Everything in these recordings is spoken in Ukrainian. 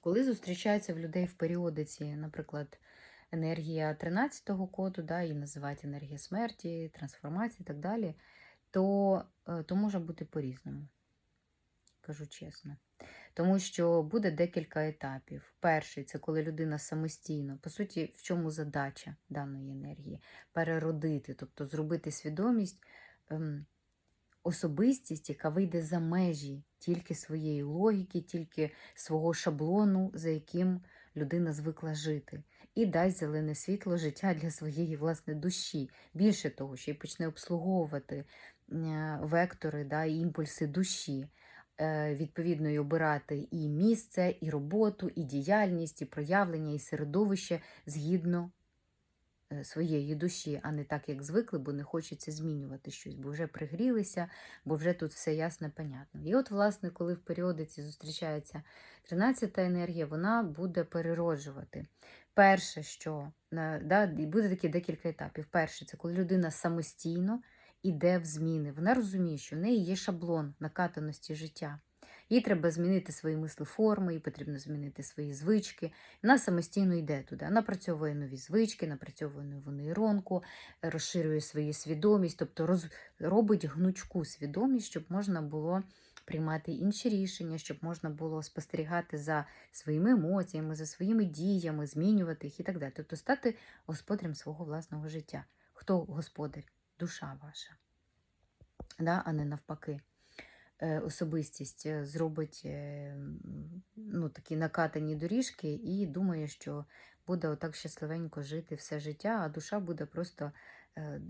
Коли зустрічається в людей в періодиці, наприклад, енергія 13-го коду, да, її називають енергія смерті, трансформації і так далі, то, е, то може бути по-різному, кажу чесно. Тому що буде декілька етапів. Перший це коли людина самостійно, по суті, в чому задача даної енергії? Переродити, тобто зробити свідомість, ем, особистість, яка вийде за межі тільки своєї логіки, тільки свого шаблону, за яким людина звикла жити, і дасть зелене світло життя для своєї власне душі. Більше того, що й почне обслуговувати е, вектори да, і імпульси душі е, відповідно і обирати і місце, і роботу, і діяльність, і проявлення, і середовище згідно своєї душі, а не так, як звикли, бо не хочеться змінювати щось, бо вже пригрілися, бо вже тут все ясно, понятно. І от, власне, коли в періодиці зустрічається 13-та енергія, вона буде перероджувати. Перше, що е, да, буде такі декілька етапів. Перше, це коли людина самостійно іде в зміни. Вона розуміє, що в неї є шаблон накатаності життя. Їй треба змінити свої мислеформи, їй потрібно змінити свої звички. Вона самостійно йде туди. Напрацьовує нові звички, напрацьовує нову нейронку, розширює свою свідомість, тобто роз... робить гнучку свідомість, щоб можна було приймати інші рішення, щоб можна було спостерігати за своїми емоціями, за своїми діями, змінювати їх і так далі. Тобто стати господарем свого власного життя. Хто господар? Душа ваша, да? а не навпаки. Е, Особистість е, зробить е, ну, такі накатані доріжки і думає, що буде отак щасливенько жити все життя, а душа буде просто е,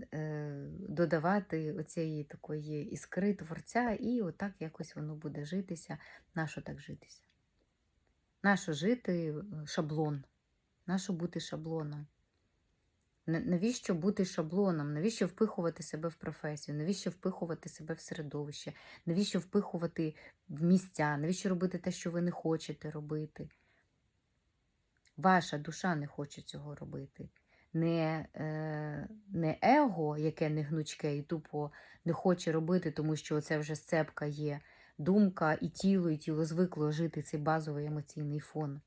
додавати оцієї такої іскри творця, і отак якось воно буде житися. Нащо так житися? Нащо жити шаблон? Нащо бути шаблоном? На- Навіщо бути шаблоном? Навіщо впихувати себе в професію? Навіщо впихувати себе в середовище? Навіщо впихувати в місця? Навіщо робити те, що ви не хочете робити? Ваша душа не хоче цього робити. Не, е, не его, яке не гнучке і тупо не хоче робити, тому що це вже сцепка є. Думка і тіло, і тіло звикло жити цей базовий емоційний фон.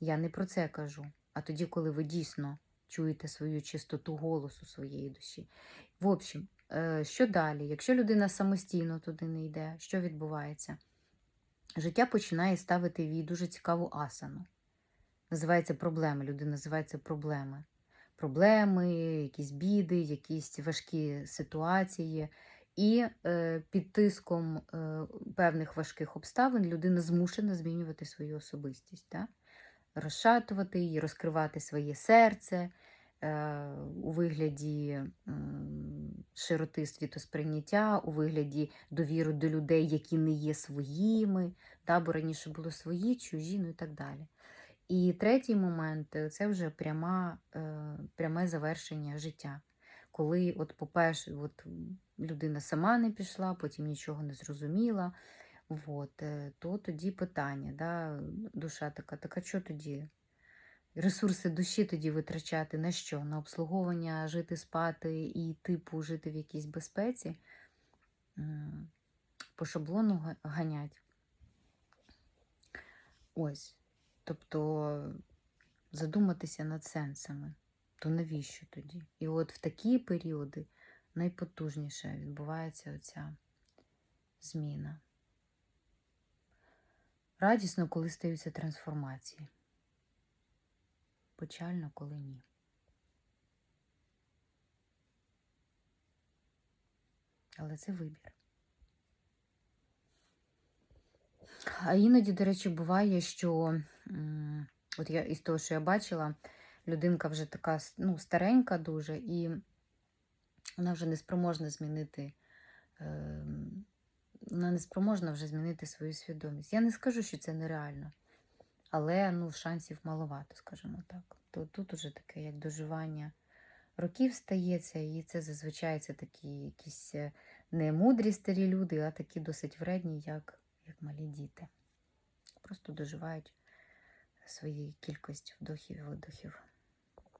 Я не про це кажу. А тоді, коли ви дійсно чуєте свою чистоту голосу своєї душі. В общем, е, що далі? Якщо людина самостійно туди не йде, що відбувається? Життя починає ставити їй дуже цікаву асану. Називається проблеми. Людина називається проблеми. Проблеми, якісь біди, якісь важкі ситуації. І е, під тиском е, певних важких обставин людина змушена змінювати свою особистість. Да? Розшатувати її, розкривати своє серце е, у вигляді широти світосприйняття, у вигляді довіри до людей, які не є своїми, да, бо раніше було свої, чужі, ну і так далі. І третій момент е, це вже пряма, е, пряме завершення життя. Коли, от, по-перше, от, людина сама не пішла, потім нічого не зрозуміла, от, е, то тоді питання, да, душа така, так а що тоді? Ресурси душі тоді витрачати на що? На обслуговування, жити, спати і типу жити в якійсь безпеці, по шаблону ганять. Ось. Тобто задуматися над сенсами. То навіщо тоді? І от в такі періоди найпотужніше відбувається оця зміна. Радісно, коли стаються трансформації. Печально, коли ні. Але це вибір. А іноді, до речі, буває, що от я із того, що я бачила, людинка вже така ну, старенька дуже, і вона вже не спроможна змінити. ем, Вона не спроможна вже змінити свою свідомість. Я не скажу, що це нереально, але ну, шансів маловато, скажімо так. То тут уже таке як доживання років стається, і це зазвичай це такі якісь е, не мудрі старі люди, а такі досить вредні, як, як малі діти. Просто доживають своєю кількістю вдохів і видохів.